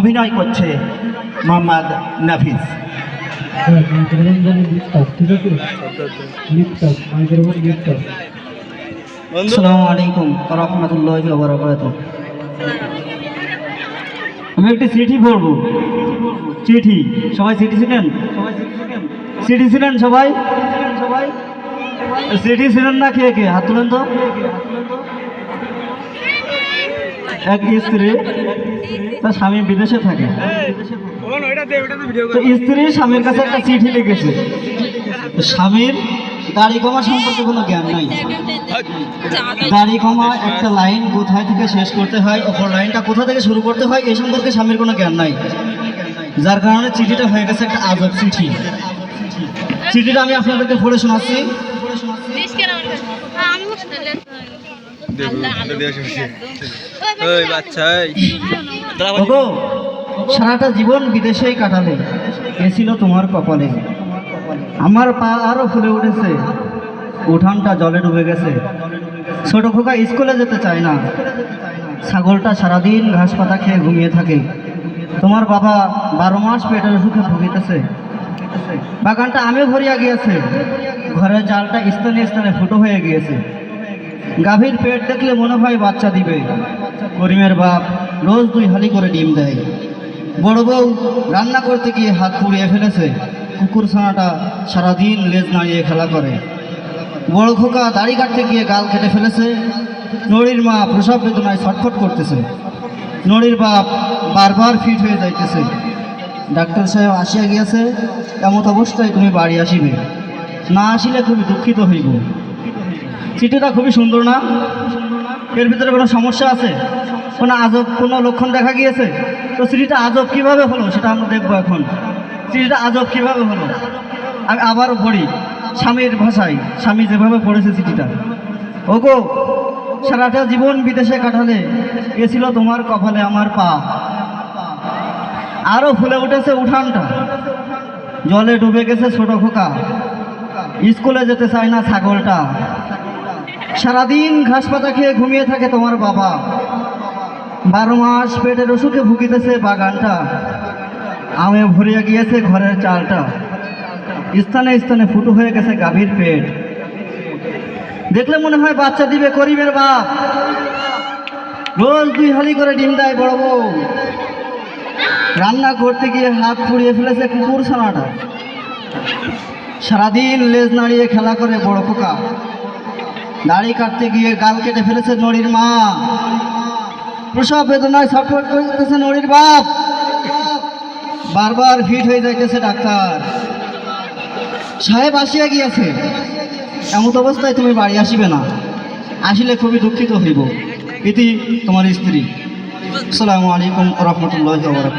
অভিনয় করছে মোহাম্মদ নাফিস। আসসালামু আলাইকুম রহমতুল্লাহ বরকাত আমি একটি চিঠি পড়ব। চিঠি। সবাই চিঠি ছিলেন? চিঠি ছিলেন সবাই সবাই? চিঠি ছিলেন না কে কে? হাত তুলেন তো। এক স্ত্রী, তার স্বামী বিদেশে থাকে। স্ত্রী স্বামীর কাছে একটা চিঠি লিখেছে। স্বামীর দাড়ি কমা সম্পর্কে কোনো জ্ঞান নাই। দাড়ি কমা একটা লাইন কোথায় থেকে শেষ করতে হয়, অপর লাইনটা কোথা থেকে শুরু করতে হয়, এই সম্পর্কে স্বামীর কোনো জ্ঞান নাই। যার কারণে চিঠিটা হয়ে গেছে একটা আজব চিঠি। চিঠিটা আমি আপনাদেরকে পড়ে শোনাচ্ছি। ওই বাচ্চা সারাটা জীবন বিদেশেই কাটালে এ ছিল তোমার কপালে। আমার পা আরও ফুলে উঠেছে উঠানটা জলে ডুবে গেছে। ছোট খোকা স্কুলে যেতে চায় না ছাগলটা সারাদিন ঘাস পাতা খেয়ে ঘুমিয়ে থাকে। তোমার বাবা বারো মাস পেটের সুখে ভুগিতেছে। বাগানটা আমিও ভরিয়া গিয়েছে ঘরের জালটা স্থানে স্থানে ফুটো হয়ে গিয়েছে। গাভীর পেট দেখলে মনে হয় বাচ্চা দিবে। করিমের বাপ রোজ দুই হালি করে ডিম দেয়। বড় বউ রান্না করতে গিয়ে হাত পুড়িয়ে ফেলেছে। কুকুর ছানাটা সারাদিন লেজ নাড়িয়ে খেলা করে। বড় খোকা দাড়ি কাটতে গিয়ে গাল কেটে ফেলেছে। নড়ির মা প্রসব বেদনায় ছটফট করতেছে। নড়ির বাপ বারবার ফিট হয়ে যাইতেছে। ডাক্তার সাহেব আসিয়া গিয়াছে, এমত অবস্থায় তুমি বাড়ি আসিবে। না আসিলে খুবই দুঃখিত হইব। চিঠিটা খুবই সুন্দর না? এর ভিতরে কোনো সমস্যা আছে? কোনো আজব, কোনো লক্ষণ দেখা গিয়েছে? তো চিঠিটা আজব কীভাবে হলো সেটা আমরা দেখব এখন। চিঠিটা আজব কীভাবে হলো? আমি আবারও পড়ি, স্বামীর ভাষায়, স্বামী যেভাবে পড়েছে চিঠিটা। ওগো, সারাটা জীবন বিদেশে কাটালে, এ তোমার কপালে আমার পা। আরও ফুলে উঠেছে উঠানটা। জলে ডুবে গেছে ছোট খোকা। স্কুলে যেতে চায় না ছাগলটা। সারাদিন ঘাস পাতা খেয়ে ঘুমিয়ে থাকে তোমার বাবা। বারো মাস পেটের অসুখে ভুগিতেছে বাগানটা। আমে ভরিয়া গিয়েছে ঘরের চালটা। স্থানে স্থানে ফুটো হয়ে গেছে গাভীর পেট। দেখলে মনে হয় বাচ্চা দিবে করিমের বাপ। রোজ দুই হালি করে ডিম দেয় বড় বউ। রান্না করতে গিয়ে হাত পুড়িয়ে ফেলেছে কুকুর ছানাটা সারাদিন লেজ নাড়িয়ে খেলা করে বড় খোকা দাড়ি কাটতে গিয়ে গাল কেটে ফেলেছে নড়ির মা। প্রসব বেদনায় ছটফট করতেছে নড়ির বাপ। বারবার ফিট হয়ে যাইতেছে ডাক্তার। সাহেব আসিয়া গিয়েছে। এমত অবস্থায় তুমি বাড়ি আসিবে না। আসিলে খুবই দুঃখিত হইব। ইতি তোমার স্ত্রী। আসসালামু আলাইকুম রহমতুল্লাহ এটা